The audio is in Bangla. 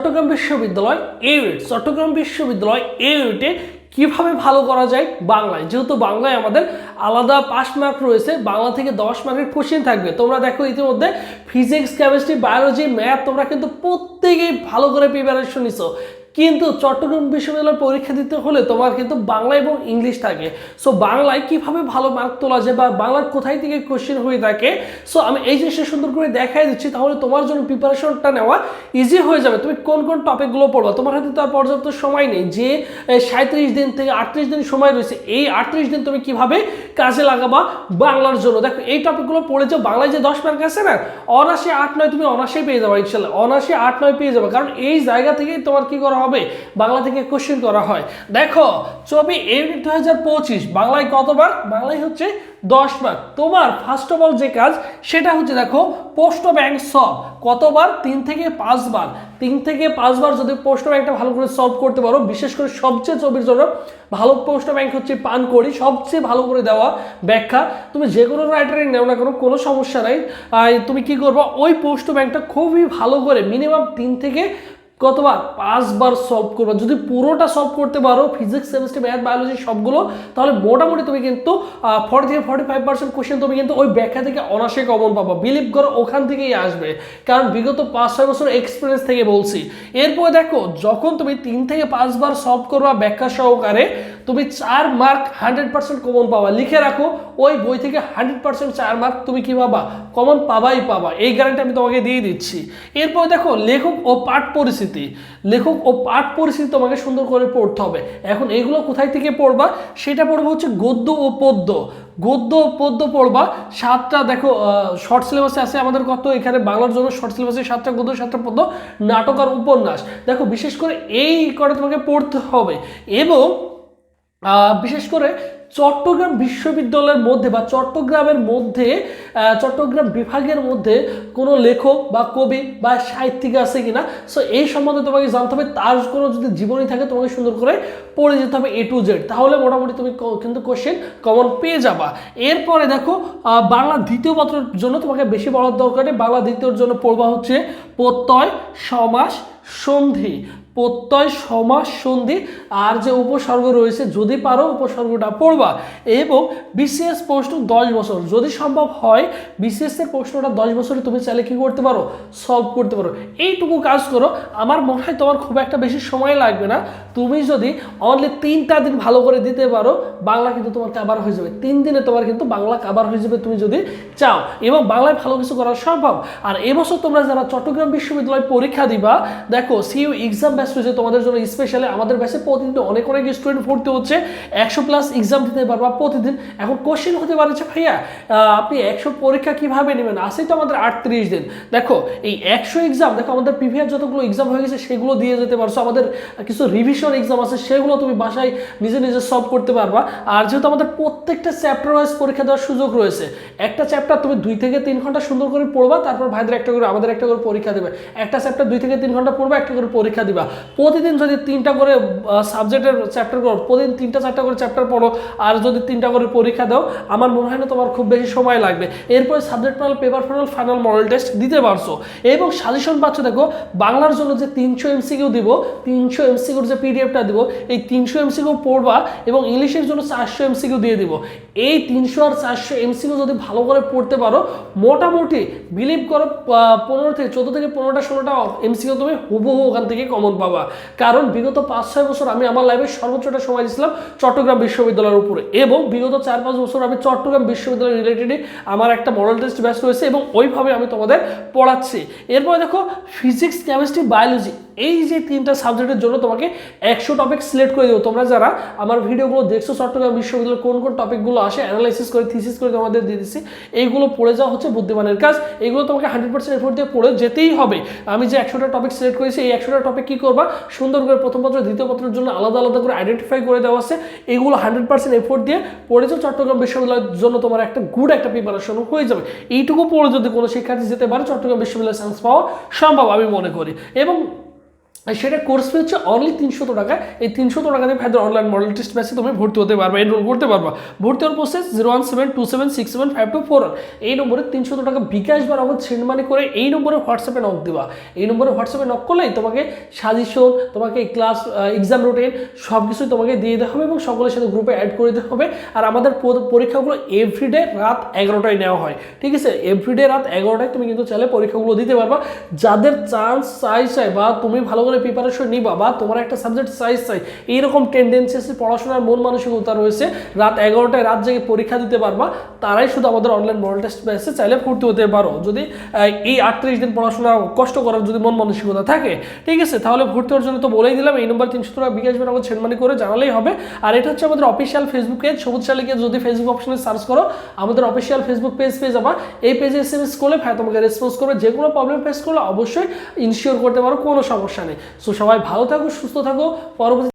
চট্টগ্রাম বিশ্ববিদ্যালয় এ চট্টগ্রাম বিশ্ববিদ্যালয় এ কীভাবে ভালো করা যায় বাংলায়? যেহেতু বাংলায় আমাদের আলাদা পাস মার্ক রয়েছে, বাংলা থেকে দশ মার্কের কোশ্চেন থাকবে। তোমরা দেখো ইতিমধ্যে ফিজিক্স কেমিস্ট্রি বায়োলজি ম্যাথ তোমরা কিন্তু প্রত্যেকেই ভালো করে প্রিপারেশন নিছো। কিন্তু চট্টগ্রাম বিশ্ববিদ্যালয়ের পরীক্ষা দিতে হলে তোমার কিন্তু বাংলা এবং ইংলিশ থাকে। সো বাংলায় কীভাবে ভালো মার্ক তোলা যায় বা বাংলার কোথায় থেকে কোশ্চেন হয়ে থাকে? সো আমি এই জিনিসটা সুন্দর করে দেখাই দিচ্ছি, তাহলে তোমার জন্য প্রিপারেশনটা নেওয়া ইজি হয়ে যাবে। তুমি কোন কোন টপিকগুলো পড়বা? তোমার হাতে তো পর্যাপ্ত সময় নেই। যে সাঁত্রিশ দিন থেকে আটত্রিশ দিন সময় রয়েছে, এই আটত্রিশ দিন তুমি কীভাবে কাজে লাগাবা বাংলার জন্য? দেখো, এই টপিকগুলো পড়ে যাও, বাংলায় যে দশ মার্ক আছে না অনাশে আট, নয় তুমি অনাশে পেয়ে যাবে ইনশাল্লাহ অনাশে আট, নয় পেয়ে যাবে। কারণ এই জায়গা থেকেই তোমার কি করা হবে? বাংলা থেকে কোশ্চেন করা হয়। দেখো ছবি ইউনিট দু হাজার পঁচিশ, বাংলায় কতবার? বাংলায় হচ্ছে দশ মার্ক তোমার ফার্স্ট অফ অল যে কাজ, সেটা হচ্ছে দেখো পোস্ট ব্যাংক সব কতবার? তিন থেকে পাঁচবার। তিন থেকে পাঁচবার যদি পোস্ট ব্যাংকটা ভালো করে সলভ করতে পারো, বিশেষ করে সবচেয়ে ছবির জন্য ভালো পোস্ট ব্যাংক হচ্ছে পান করি, সবচেয়ে ভালো করে দেওয়া ব্যাখ্যা। তুমি যে কোনো রাইটারই নেও না কোনো কোনো সমস্যা নাই। তুমি কি করব? ওই পোস্ট ব্যাংকটা খুবই ভালো করে মিনিমাম তিন থেকে কতবার পাঁচবার সলভ করবে। যদি পুরোটা সলভ করতে পারো ফিজিক্স কেমিস্ট্রি ম্যাথ বায়োলজি সবগুলো, তাহলে মোটামুটি তুমি কিন্তু ফর্টি থেকে ফর্টি ফাইভ পার্সেন্ট কোশ্চেন তুমি কিন্তু ওই ব্যাখ্যা থেকে অনাসে কমন পাবো। বিলিভ করো, ওখান থেকেই আসবে। কারণ বিগত পাঁচ ছয় বছর এক্সপিরিয়েন্স থেকে বলছি। এরপরে দেখো, যখন তুমি তিন থেকে পাঁচবার সলভ করবা ব্যাখ্যা সহকারে তুমি চার মার্ক হান্ড্রেড পার্সেন্ট কমন পাবা। লিখে রাখো, ওই বই থেকে হান্ড্রেড পার্সেন্ট চার মার্ক তুমি কি পাবা? কমন পাবাই পাবা। এই গ্যারান্টি আমি তোমাকে দিয়ে দিচ্ছি। এরপর দেখো, লেখক ও পাঠ পরিস্থিতি। লেখক ও পাঠ পরিস্থিতি তোমাকে সুন্দর করে পড়তে হবে। এখন এইগুলো কোথায় থেকে পড়বা? সেটা পড়ব হচ্ছে গদ্য ও পদ্য। গদ্য ও পদ্য পড়বা। সাতটা দেখো শর্ট সিলেবাসে আছে আমাদের কত? এখানে বাংলার জন্য শর্ট সিলেবাসে সাতটা গদ্য, সাতটা পদ্য, নাটক আর উপন্যাস। দেখো, বিশেষ করে এই কটা তোমাকে পড়তে হবে। এবং বিশেষ করে চট্টগ্রাম বিশ্ববিদ্যালয়ের মধ্যে বা চট্টগ্রামের মধ্যে চট্টগ্রাম বিভাগের মধ্যে কোনো লেখক বা কবি বা সাহিত্যিক আছে কিনা? সো এই সম্বন্ধে তোমাকে জানতে হবে। তার কোনো যদি জীবনী থাকে, তোমাকে সুন্দর করে পড়ে যেতে হবে এ টু জেড তাহলে মোটামুটি তুমি কিন্তু কোশ্চেন কমন পেয়ে যাবা। এরপরে দেখো বাংলা দ্বিতীয় পত্রের জন্য তোমাকে বেশি পড়ার দরকার নেই। বাংলা দ্বিতীয়র জন্য পড়বা হচ্ছে প্রত্যয়, সমাস, সন্ধি। প্রত্যয় সমাস সন্ধি আর যে উপসর্গ রয়েছে, যদি পারো উপসর্গটা পড়বা। এবং বিসিএস প্রশ্ন দশ বছর। যদি সম্ভব হয় বিসিএস এর প্রশ্নটা দশ বছরে তুমি চাইলে কি করতে পারো? সলভ করতে পারো। এইটুকু কাজ করো। আমার মনে হয় তোমার খুব একটা বেশি সময় লাগবে না। তুমি যদি অনলি তিনটা দিন ভালো করে দিতে পারো, বাংলা কিন্তু তোমার কাবার হয়ে যাবে। তিন দিনে তোমার কিন্তু বাংলা কাবার হয়ে যাবে তুমি যদি চাও। এবং বাংলায় ভালো কিছু করা সম্ভব। আর এবছর তোমরা যারা চট্টগ্রাম বিশ্ববিদ্যালয় পরীক্ষা দিবা, দেখো সিইউ এক্সাম ব্যাচ রয়েছে তোমাদের জন্য স্পেশালি আমাদের ব্যাচে প্রতিদিন অনেক অনেক স্টুডেন্ট ভর্তি হচ্ছে। একশো প্লাস এক্সাম দিতে পারবা প্রতিদিন। এখন কোশ্চেন হতে পারে ভাইয়া আপনি একশো পরীক্ষা কীভাবে নেবেন? আসেই তো আমাদের আটত্রিশ দিন। দেখো, এই একশো এক্সাম দেখো আমাদের প্রিভিয়াস যতগুলো এক্সাম হয়ে গেছে, সেগুলো দিয়ে যেতে পারছ আমাদের কিছু রিভিশন এক্সাম আছে, সেগুলো তুমি বাসায় নিজে নিজে সলভ করতে পারবা। আর যেহেতু আমাদের প্রত্যেকটা চ্যাপ্টার ওয়াইজ পরীক্ষা দেওয়ার সুযোগ রয়েছে, একটা চ্যাপ্টার তুমি দুই থেকে তিন ঘণ্টা সুন্দর করে পড়বা, তারপর ভাইদের একটা করে, আমাদের একটা করে পরীক্ষা দেবে। একটা চ্যাপ্টার দুই থেকে তিন ঘণ্টা পড়বা, একটা করে পরীক্ষা দিবা। প্রতিদিন যদি তিনটা করে সাবজেক্টের চ্যাপ্টার করো প্রতিদিন তিনটা চারটা করে চ্যাপ্টার পড়ো, আর যদি তিনটা করে পরীক্ষা দাও, আমার মনে হয় না তোমার খুব বেশি সময় লাগবে। এরপরে subject final paper final final model test দিতে পারছ। এবং সাজেশন পাচ্ছ, দেখো, বাংলার জন্য যে তিনশো এমসিকিউ দিব, তিনশো এমসিকিউর যে পিডিএফটা দিব, এই তিনশো এমসিকিউ পড়বা এবং ইংলিশের জন্য চারশো এমসিকিউ দিয়ে দিব। এই তিনশো আর চারশো এমসিকিউ যদি ভালো করে পড়তে পারো, মোটামুটি বিলিভ করো পনেরো থেকে চোদ্দ থেকে পনেরোটা, ষোলোটা এমসিকিউ তুমি হুবহু ওখান থেকে কমন পাবা কারণ বিগত পাঁচ, ছয় বছর আমি আমার লাইফে সর্বোচ্চটা সময় দিয়েছিলাম চট্টগ্রাম বিশ্ববিদ্যালয়ের উপরে এবং বিগত চার, পাঁচ বছর আমি চট্টগ্রাম বিশ্ববিদ্যালয় রিলেটেডই আমার একটা মডেল টেস্ট ব্যস্ত হয়েছে এবং ওইভাবে আমি তোমাদের পড়াচ্ছি। এরপরে দেখো ফিজিক্স কেমিস্ট্রি বায়োলজি এই যে তিনটা সাবজেক্টের জন্য তোমাকে একশো টপিক সিলেক্ট করে দেবো। তোমরা যারা আমার ভিডিওগুলো দেখছ, চট্টগ্রাম বিশ্ববিদ্যালয়ের কোন কোন টপিকগুলো আসে অ্যানালাইসিস করে থিসিস করে তোমাদের দিয়ে দিচ্ছি। এইগুলো পড়ে যাওয়া হচ্ছে বুদ্ধিমানের কাজ। এইগুলো তোমাকে হান্ড্রেড পার্সেন্ট এফোর্ট দিয়ে পড়ে যেতেই হবে। আমি যে একশোটা টপিক সিলেক্ট করেছি, এই একশোটা টপিক কী করবা? সুন্দর করে প্রথম পত্র, দ্বিতীয় পত্রের জন্য আলাদা আলাদা করে আইডেন্টিফাই করে দেওয়া আছে। এগুলো হান্ড্রেড পার্সেন্ট এফোর্ট দিয়ে পড়ে পড়েছো চট্টগ্রাম বিশ্ববিদ্যালয়ের জন্য তোমার একটা গুড একটা প্রিপারেশন হয়ে যাবে। এইটুকু পড়ে যদি কোনো শিক্ষার্থী যেতে পারে, চট্টগ্রাম বিশ্ববিদ্যালয়ে চান্স পাওয়া সম্ভব আমি মনে করি। এবং আর সেটা কোর্স ফি হচ্ছে অনলি তিনশো টাকা। এই তিনশো টাকা দিয়ে ভাইদের অনলাইন মডেল টেস্ট ব্যাচে তুমি ভর্তি হতে পারবে এনরোল করতে পারবা। ভর্তি হওয়ার process zero one seven two seven six seven five two four এই নম্বরে তিনশো টাকা বিকাশ বা নগদ সেন্ড মানি করে এই নম্বরে হোয়াটসঅ্যাপে নক দিবা। এই নম্বরে হোয়াটসঅ্যাপে নক করলেই তোমাকে সাজেশন তোমাকে ক্লাস এক্সাম রুটিন সব কিছুই তোমাকে দিয়ে দেওয়া হবে এবং সকলের সাথে গ্রুপে অ্যাড করে দিতে হবে। আর আমাদের পরীক্ষাগুলো এভরিডে রাত এগারোটায় নেওয়া হয়, ঠিক আছে? এভরিডে রাত এগারোটায় তুমি কিন্তু চাইলে পরীক্ষাগুলো দিতে পারবা। যাদের চান্স চাই চাই বা তুমি ভালো করে প্রিপারেশন নিবা বা তোমার একটা সাবজেক্ট সাইজ চাই। এইরকম টেন্ডেন্সি পড়াশোনার মন মানসিকতা রয়েছে। রাত এগারোটায় রাত জেগে পরীক্ষা দিতে পারবা। তারাই শুধু আমাদের অনলাইন মডেল টেস্ট ব্যাচে চাইলে ভর্তি হতে পারো। যদি এই আটত্রিশ দিন পড়াশোনা কষ্ট করার যদি মন মানসিকতা থাকে, ঠিক আছে? তাহলে ভর্তি হওয়ার জন্য তো বলেই দিলাম, এই নম্বর তিনশো টাকা বিকাশ আমাদের সেন্ড করে জানালেই হবে। আর এটা হচ্ছে আমাদের অফিসিয়াল ফেসবুক পেজ সবুজ শালিকে যদি ফেসবুক অপশনে সার্চ করো, আমাদের অফিসিয়াল ফেসবুক পেজ পেয়ে যাবা। এই পেজে এস এম এস করলে তোমাকে রেসপন্স করবে। যে কোনো প্রবলেম ফেস করলে অবশ্যই ইনশিওর করতে পারো, কোনো সমস্যা নেই। সো সবাই ভালো থাকো সুস্থ থাকো পরবর্তী